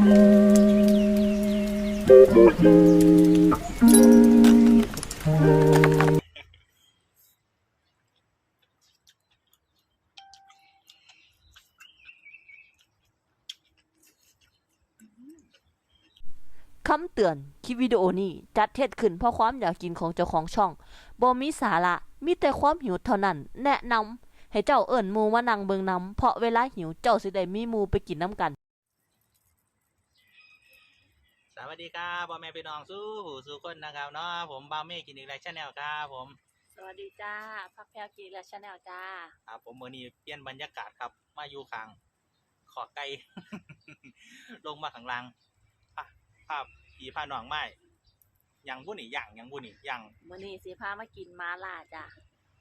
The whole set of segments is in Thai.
คำเตือน คลิปวิดีโอนี้จัดเท็จขึ้นเพราะความอยากกินของเจ้าของช่องบ่มีสาระ มีแต่ความหิวเท่านั้น แนะนำให้เจ้าเอิ้นหมูมานั่งเบิงน้ำเพราะเวลาหิวเจ้าสิได้มีหมูไปกินน้ำกัน วัสดีครับพ่อแม่พี่น้องสู้หูสู้คนนะครับเนาะผมบาวเม่กินอีกแล้วชาแนลครับผมสวัสดีจ้าพักแพรกีและชาแนลจ้าครับผมมือนี้เปลี่ยนบรรยากาศครับ มาอยู่ข้างขอไกล ลงมาข้างล่างภาพภาพผีผ้าหนองไม้ยังบุนี่ยังยังบุนี่ยังมื้อนี้สิพามากินม้าล่าจ้า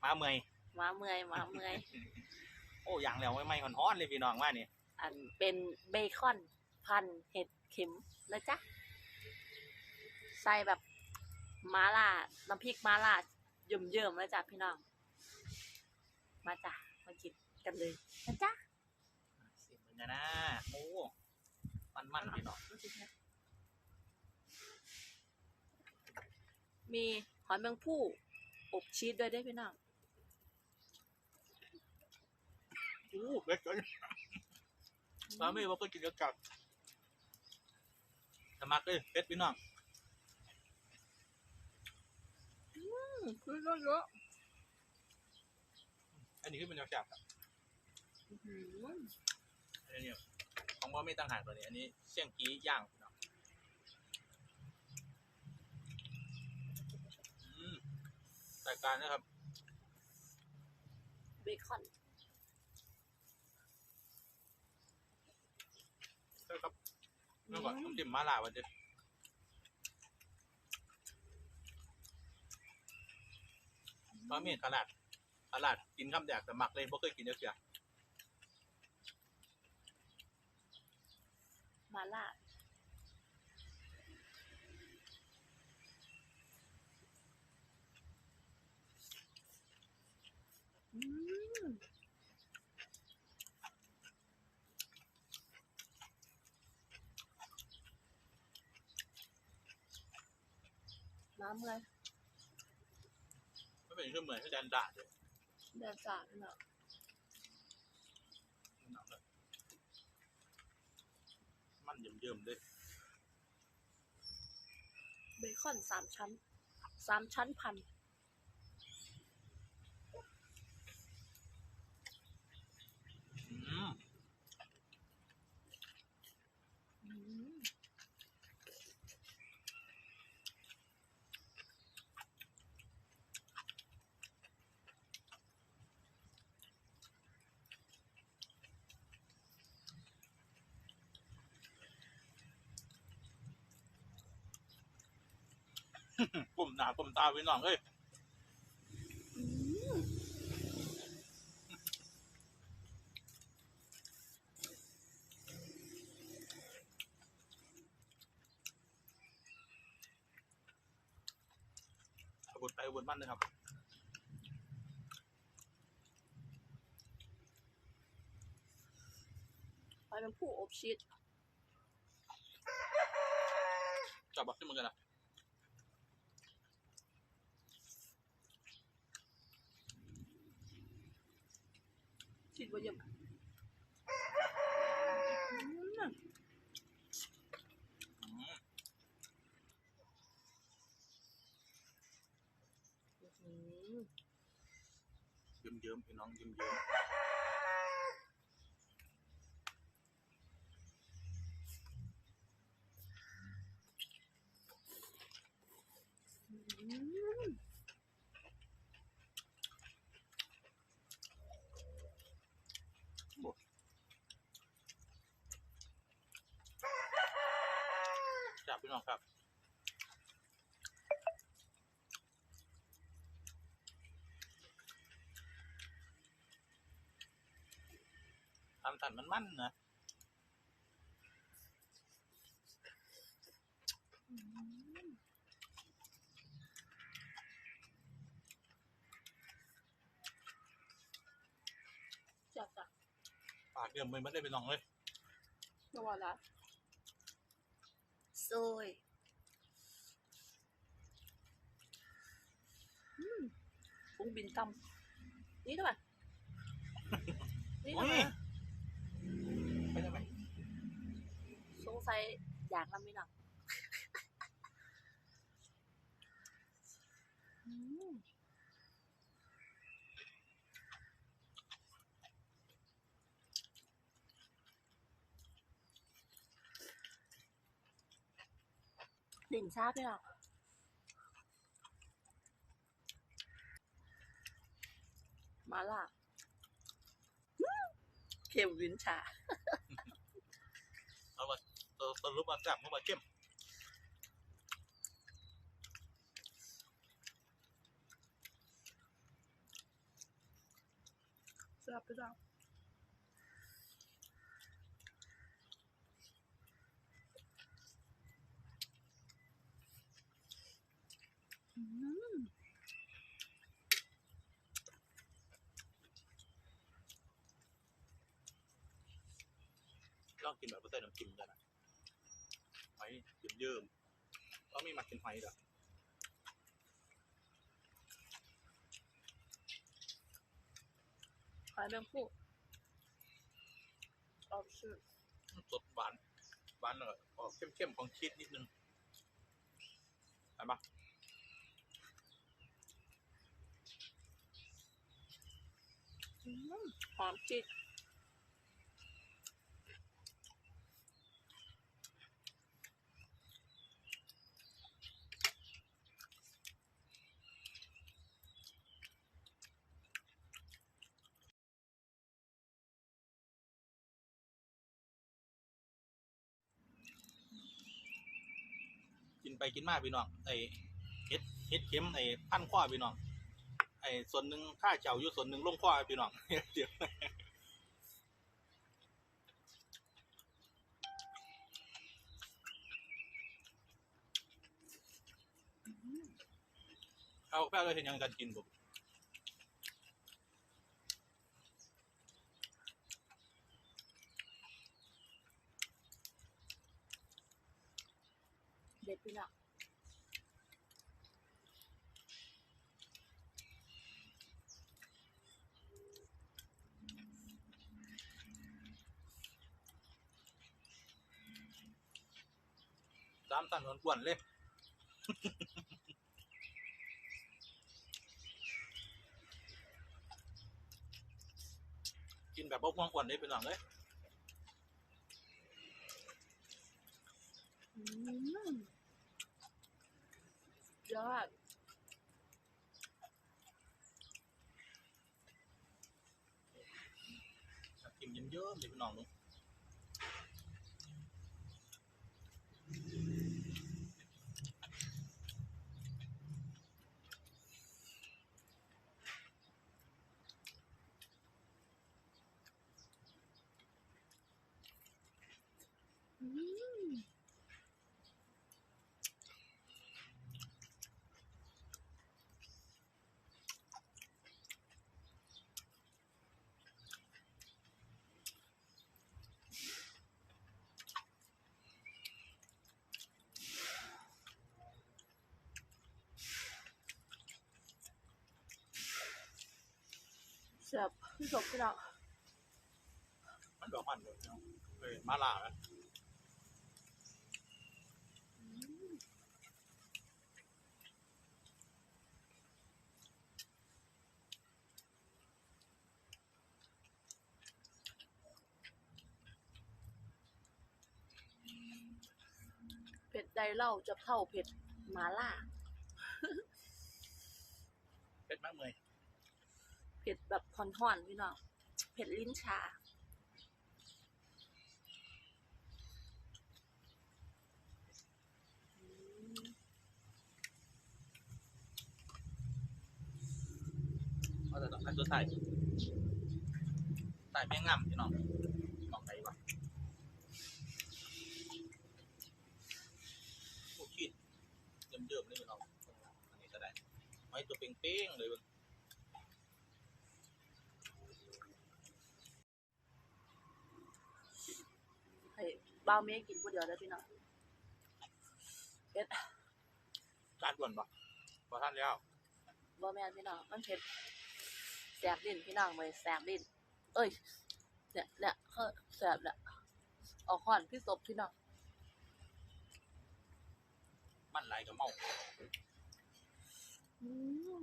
มาเมอยม้าเมื่อยม้าเมื่อยโอ้ยังแล้วไม่ไม่ฮ้อนๆเลยพี่น้องว่านี่อันเป็นเบคอนพันเห็ดเข็มนะจ๊ะ ใส่แบบม้าล่าน้ำพริกม้าล่าเยิ่มๆเลยจ้ะพี่น้อง มาจ้ะมากินกันเลยนะจ๊ะสิเหมือนกันนะโอ้มันมันๆพี่น้องมีหอยแมงผู้อบชีสด้วยได้อพี่น้องโอ้เล็กเกินบาวเม่ว่าเพิ่งกินกับสมักเลยเพชรพี่น้อง คือเยอะอันนี้คือเป็นแซ่บๆครับอันนี้ของว่าไม่ต่างหากตัวนี้อันนี้เสี่ยงกี้ย่างเนาะอืมรายการนะครับเบคอนใช่ครับเมื่อก่อนต้องจิ้มมาลาวันเดียว บะหมี่ตลาดตลาดกินคำแดกแต่หมักเลยเพราะเคยกินเยอะเสียมาล่าอืมน้ำเลยไม่ เป็นเครื่องเหมือนที่แดนด่าเลยเดือดสาดเนาะมันเยิ่มๆเลยเบคอนสามชั้นสามชั้นพัน กลุ่มหนากลุ่มตาพี่น้องเอ้ยอืมขบวนไปขบวนมันเลยครับหอยแมงผู้อบชีสจับบักขึ้นมือกันนะ ชีสบะยมอืมอืม อืม เยิ้มๆพี่น้องเยิ้มๆ อืม จับ พี่น้องครับทำสันมันมันๆนะจับจ้ะปากเดิมไปไม่ได้ไปน้องเลยระวังนะ โซยอืมปุ้งบินตำนี่ด้วยนี่โอ้ ด้วย ย ไปได้ไหม สงสัยอยากนำมีหนักอืม ดิ่นชาบเลยอะมาล่ะอืมเค็มวินชาเอาว่าสรุปมาแซ่บมาเข้มแซ่บไปแล้วอืม ล องกินแบบไม่ใส่น้ำจิ้มกันนะหอยเยิ้มๆต้องมีมากินหอยด้วยหอยแมงผู้เอาชื่อสดหวานหวานหน่อยออกเข้มๆของชีสนิดนึงเห็นปะอืมหอมจิต ไปกินมาพี่น้องไอ้เฮ็ดเฮ็ดเข็มไอ้พันข้อพี่น้องไอ้ส่วนหนึ่งค่าเจ้าอยู่ส่วนหนึ่งลงข้อพี่น้องเดี๋ยวเอาแป้งเลยเห็นยังกันกินผม สามตันอ้วนๆเลยกินแบบบ่ห่วงอ้วนเลยพี่น้องเลยอืมยอดกินเยอะๆเลยพี่น้องเนอะ อืม เสียบพี่สมพี่น้องมันแบบมันเลยพี่น้องเอ้ยมาล่าไหมอืมเผ็ดใดเล่าจะเท่าเผ็ดหมาล่า เป็ดมากเลยเผ็ดแบบท่อนๆพี่น้องเผ็ดลิ้นชาเอาแต่ต้องการตัวใส่ใส่แม่งงามพี่น้องมองไหนวะโอ้ชีดเยิ่มๆเลยพี่น้องอันนี้ก็ได้ไม้ตัวเป้งๆเลยเว้ย ให้ บ้าวเมย์กินผู้เดียวได้อพี่น้องผ็ดจานด่วนบ่บ่ท่านแล้วบ่แม่นพี่น้องมันเผ็ดแสบลิ้นพี่น้องเลยแสบลิ้นเอ้ยเนี่ยเนี่ยเขาแสบเนี่ยออกห่อนพี่ศพพี่น้องมันไหลกับเมาอื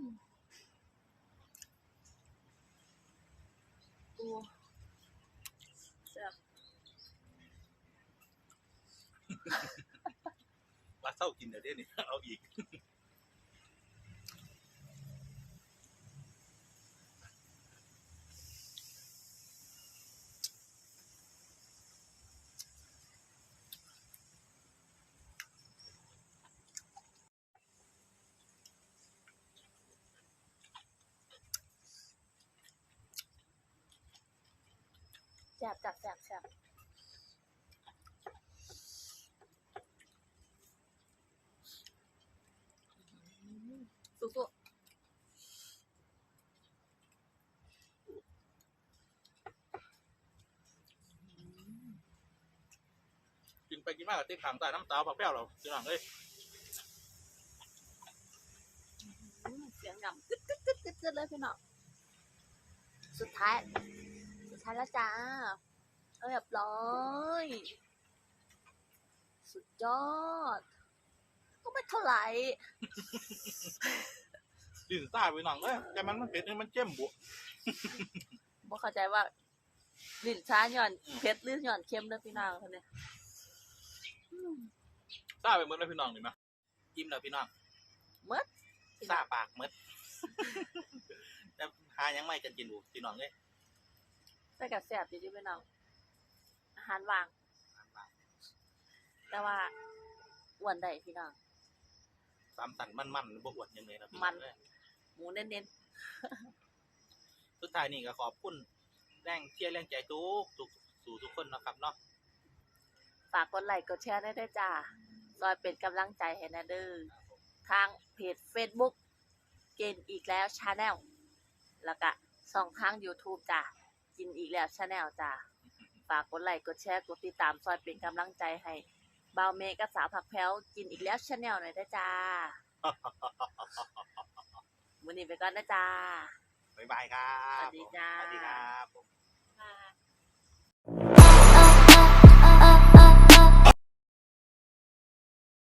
มอู้แสบ ว่าเศร้ากินเดี๋ยวยนี้เอาอีกแสบจัดแสบแสบอืมสู้ๆ กิน ไปกินมากกับติ๊กขางใต้น้ำตาผักแป้วเราพี่น้องเอ้ยอืมเสียงงำกึดกึดกึดกึดกึดเลยพี่น้องสุดท้าย สุดท้ายแล้วจ้าเรียบร้อยสุดยอด ก็ไม่เท่าไหร่ดินซ่าพี่น้องเอ้ยแต่มันมันเผ็ดนี่มันเจ้มบุบ่เข้าใจว่าลิ้นช้าหย่อนเผ็ดหรือหย่อนเค็มเด้อพี่น้องคนนี้อืม ซ่าไปหมดแล้วพี่น้องนี่มาอิ่มแล้วพี่น้องเมื่อซ่าปากหมดแต่หายังไม่กันกินบุพี่น้องเอ้ยใส่กับแสบดีดีพี่น้องอาหารว่าง แต่ว่าอ้วนได้พี่น้องสามสันมันมันๆบ่อวดยังไงนะพี่มัน้อนงเอ้ยหมูเน้นสุดท้ายนี่ก็ขอบคุณแรงเชียร์แรงใจทุกทุกสู่ทุกคนนะครับเนาะๆฝากกดไลค์กดแชร์ได้ด้วยจ้า ซอยเป็นกำลังใจให้นะเด้อทางเพจ Facebook เกณฑ์อีกแล้วชาแนลแล้วก็สองทาง YouTube จ้ากินอีกแล้วชาแนลจ้าฝากกดไลค์กดแชร์กดติดตามซอยเป็นกำลังใจให้บ่าวเมย์กับสาวผักแพ้วกินอีกแล้วชาแนลหน่อยได้อจ้ามื้อนี้ไปก่อนนะจ้าบ๊ายบายครับสวัสดีจ้าสวัสดีครับผม